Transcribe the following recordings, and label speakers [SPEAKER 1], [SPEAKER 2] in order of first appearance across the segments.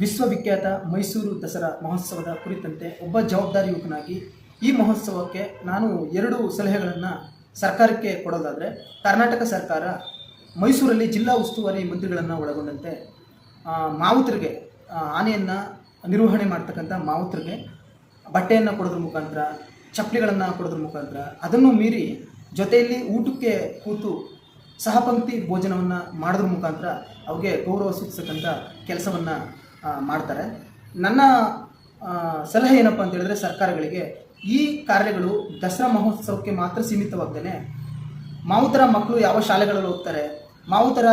[SPEAKER 1] ವಿಶ್ವವಿಖ್ಯಾತ ಮೈಸೂರು ದಸರಾ ಮಹೋತ್ಸವದ ಕುರಿತಂತೆ ಒಬ್ಬ ಜವಾಬ್ದಾರಿ ಯುವಕನಾಗಿ, ಈ ಮಹೋತ್ಸವಕ್ಕೆ ನಾನು ಎರಡು ಸಲಹೆಗಳನ್ನು ಸರ್ಕಾರಕ್ಕೆ ಕೊಡೋದಾದರೆ, ಕರ್ನಾಟಕ ಸರ್ಕಾರ ಮೈಸೂರಲ್ಲಿ ಜಿಲ್ಲಾ ಉಸ್ತುವಾರಿ ಮಂತ್ರಿಗಳನ್ನು ಒಳಗೊಂಡಂತೆ ಮಾವುತರಿಗೆ ಆನೆಯನ್ನು ನಿರ್ವಹಣೆ ಮಾಡ್ತಕ್ಕಂಥ ಮಾವುತರಿಗೆ ಬಟ್ಟೆಯನ್ನು ಕೊಡೋದ್ರ ಮುಖಾಂತರ, ಚಪ್ಪಲಿಗಳನ್ನು ಕೊಡೋದ್ರ ಮುಖಾಂತರ, ಅದನ್ನು ಮೀರಿ ಜೊತೆಯಲ್ಲಿ ಊಟಕ್ಕೆ ಕೂತು ಸಹಪಂಕ್ತಿ ಭೋಜನವನ್ನು ಮಾಡೋದ್ರ ಮುಖಾಂತರ ಅವ್ರಿಗೆ ಗೌರವ ಸೂಚಿಸತಕ್ಕಂಥ ಕೆಲಸವನ್ನು ಮಾಡ್ತಾರೆ. ನನ್ನ ಸಲಹೆ ಏನಪ್ಪ ಅಂತ ಹೇಳಿದ್ರೆ ಸರ್ಕಾರಗಳಿಗೆ ಈ ಕಾರ್ಯಗಳು ದಸರಾ ಮಹೋತ್ಸವಕ್ಕೆ ಮಾತ್ರ ಸೀಮಿತವಾಗ್ದೇ ಮಾವುತರ ಮಕ್ಕಳು ಯಾವ ಶಾಲೆಗಳಲ್ಲಿ ಹೋಗ್ತಾರೆ, ಮಾವುತರ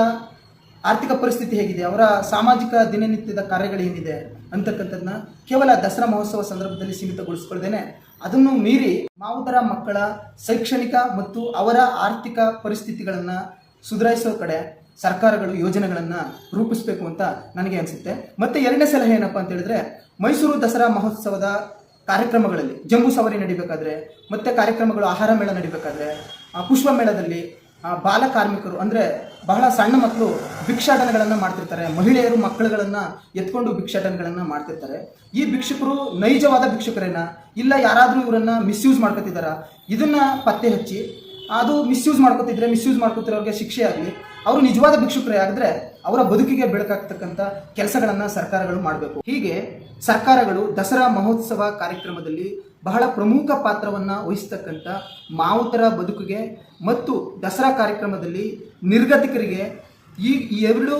[SPEAKER 1] ಆರ್ಥಿಕ ಪರಿಸ್ಥಿತಿ ಹೇಗಿದೆ, ಅವರ ಸಾಮಾಜಿಕ ದಿನನಿತ್ಯದ ಕಾರ್ಯಗಳು ಏನಿದೆ ಅಂತಕ್ಕಂಥದ್ದನ್ನ ಕೇವಲ ದಸರಾ ಮಹೋತ್ಸವ ಸಂದರ್ಭದಲ್ಲಿ ಸೀಮಿತಗೊಳಿಸ್ಕೊಳ್ದೇನೆ ಅದನ್ನು ಮೀರಿ ಮಾವುತರ ಮಕ್ಕಳ ಶೈಕ್ಷಣಿಕ ಮತ್ತು ಅವರ ಆರ್ಥಿಕ ಪರಿಸ್ಥಿತಿಗಳನ್ನು ಸುಧಾರಿಸೋ ಕಡೆ ಸರ್ಕಾರಗಳು ಯೋಜನೆಗಳನ್ನು ರೂಪಿಸಬೇಕು ಅಂತ ನನಗೆ ಅನಿಸುತ್ತೆ. ಮತ್ತೆ ಎರಡನೇ ಸಲಹೆ ಏನಪ್ಪ ಅಂತ ಹೇಳಿದ್ರೆ, ಮೈಸೂರು ದಸರಾ ಮಹೋತ್ಸವದ ಕಾರ್ಯಕ್ರಮಗಳಲ್ಲಿ, ಜಂಬೂ ಸವಾರಿ ನಡಿಬೇಕಾದ್ರೆ, ಮತ್ತೆ ಕಾರ್ಯಕ್ರಮಗಳು ಆಹಾರ ಮೇಳ ನಡಿಬೇಕಾದ್ರೆ ಪುಷ್ಪ ಮೇಳದಲ್ಲಿ ಬಾಲ ಕಾರ್ಮಿಕರು ಅಂದರೆ ಬಹಳ ಸಣ್ಣ ಮಕ್ಕಳು ಭಿಕ್ಷಾಟನೆಗಳನ್ನು ಮಾಡ್ತಿರ್ತಾರೆ. ಮಹಿಳೆಯರು ಮಕ್ಕಳುಗಳನ್ನು ಎತ್ಕೊಂಡು ಭಿಕ್ಷಾಟನೆಗಳನ್ನು ಮಾಡ್ತಿರ್ತಾರೆ. ಈ ಭಿಕ್ಷುಕರು ನೈಜವಾದ ಭಿಕ್ಷುಕರೇನ? ಇಲ್ಲ ಯಾರಾದರೂ ಇವರನ್ನ ಮಿಸ್ಯೂಸ್ ಮಾಡ್ಕೊತಿದ್ದಾರಾ? ಇದನ್ನ ಪತ್ತೆ ಹಚ್ಚಿ ಅದು ಮಿಸ್ಯೂಸ್ ಮಾಡ್ಕೊತಿದ್ರೆ ಮಿಸ್ಯೂಸ್ ಮಾಡ್ಕೊತಿರೋರಿಗೆ ಶಿಕ್ಷೆ ಆಗಲಿ, ಅವರು ನಿಜವಾದ ಭಿಕ್ಷುಕರೇ ಆಗಿದ್ರೆ ಅವರ ಬದುಕಿಗೆ ಬೆಳಕಾಗ್ತಕ್ಕಂಥ ಕೆಲಸಗಳನ್ನು ಸರ್ಕಾರಗಳು ಮಾಡಬೇಕು. ಹೀಗೆ ಸರ್ಕಾರಗಳು ದಸರಾ ಮಹೋತ್ಸವ ಕಾರ್ಯಕ್ರಮದಲ್ಲಿ ಬಹಳ ಪ್ರಮುಖ ಪಾತ್ರವನ್ನು ವಹಿಸ್ತಕ್ಕಂಥ ಮಾವುತರ ಬದುಕಿಗೆ ಮತ್ತು ದಸರಾ ಕಾರ್ಯಕ್ರಮದಲ್ಲಿ ನಿರ್ಗತಿಕರಿಗೆ ಈ ಈ ಎರಡು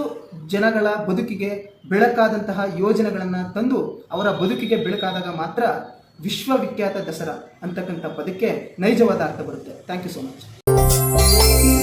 [SPEAKER 1] ಜನಗಳ ಬದುಕಿಗೆ ಬೆಳಕಾದಂತಹ ಯೋಜನೆಗಳನ್ನು ತಂದು ಅವರ ಬದುಕಿಗೆ ಬೆಳಕಾದಾಗ ಮಾತ್ರ ವಿಶ್ವವಿಖ್ಯಾತ ದಸರಾ ಅಂತಕ್ಕಂಥ ಪದಕ್ಕೆ ನೈಜವಾದ ಅರ್ಥ ಬರುತ್ತೆ. Thank you so much